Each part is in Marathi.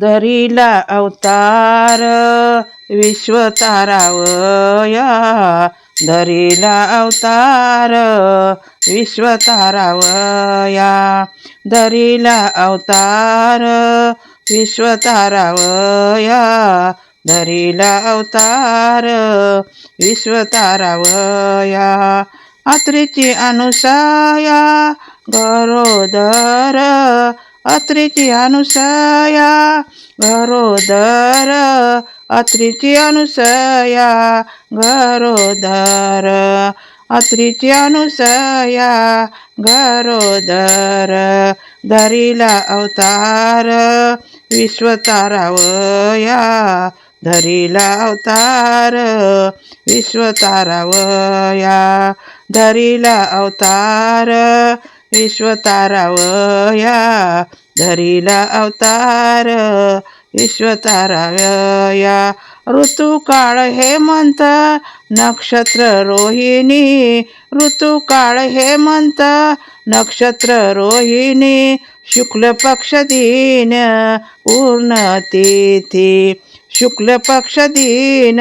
धरिला अवतार विश्वतारावया. धरिला अवतार विश्वतारावया. धरिला अवतार विश्वतारावया. धरिला अवतार विश्वतारावया. अत्रीची अनुसाया गरोदर अत्रीची अनुसया घरोदर अत्रीची अनुसया घरोदर अत्रीची अनुसया घरोदर धरिला अवतार विश्वतारावया। धरिला अवतार विश्वतारावया। धरिला अवतार विश्वतारावया धरिला अवतार. विश्वतारावया ऋतुकाळ हेमंत नक्षत्र रोहिणी. ऋतुकाळ हेमंत नक्षत्र रोहिणी. शुक्ल पक्ष दिन पूर्ण तिथी. शुक्ल पक्ष दिन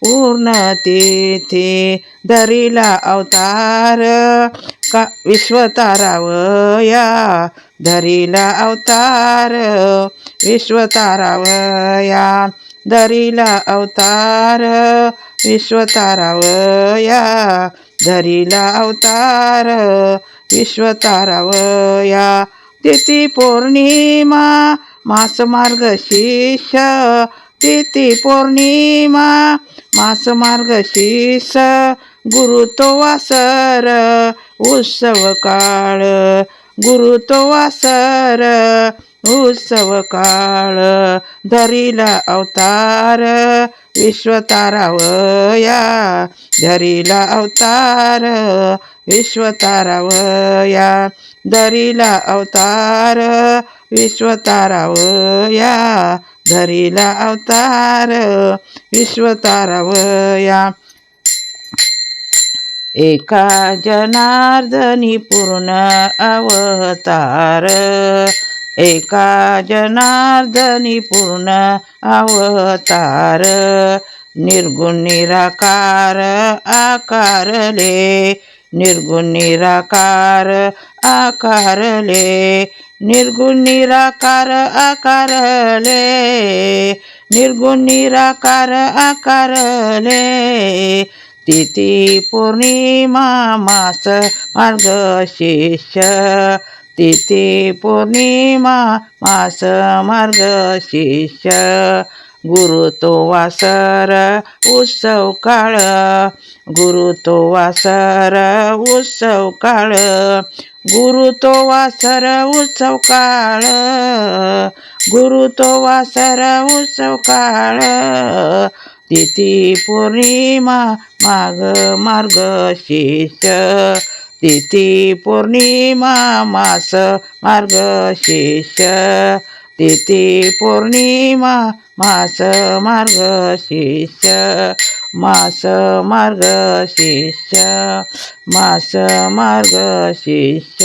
पूर्ण तेथे धरिला अवतार. का विश्वतारावया? धरिला अवतार. विश्वतारावया. धरिला अवतार. विश्वतारावया. धरिला अवतार. विश्वतारावया. तिथी पौर्णिमा मास मार्ग तिथी पौर्णिमा मास मार्ग शीस गुरु तो वासर उत्सव काळ. गुरु तो वासर उत्सव काळ. धरिला अवतार विश्वतारावया धरिला अवतार विश्वतारावया धरिला अवतार विश्वतारावया धरिला अवतार विश्वतारावया. एका जनार्दनी पूर्ण अवतार एका जनार्दनी पूर्ण अवतार. निर्गुण निराकार आकारले निर्गुण निराकार आकारले निर्गुण निराकार आकारले निर्गुण निराकार आकारले. तिथी पौर्णिमा मास मार्गशीर्ष तिथी पौर्णिमा मास मार्गशीर्ष गुरु तो वासर उत्सव काळ. गुरु तो वासर उत्सव काळ. गुरु तो वासर उत्सव काळ. गुरु तो वासर उत्सव काळ. तिथी पौर्णिमा मार्ग मार्गशीर्ष तिथी पौर्णिमा मास मार्गशीर्ष तेथे पौर्णिमा मास मार्गशीर्ष मास मार्गशीर्ष मास मार्गशीर्ष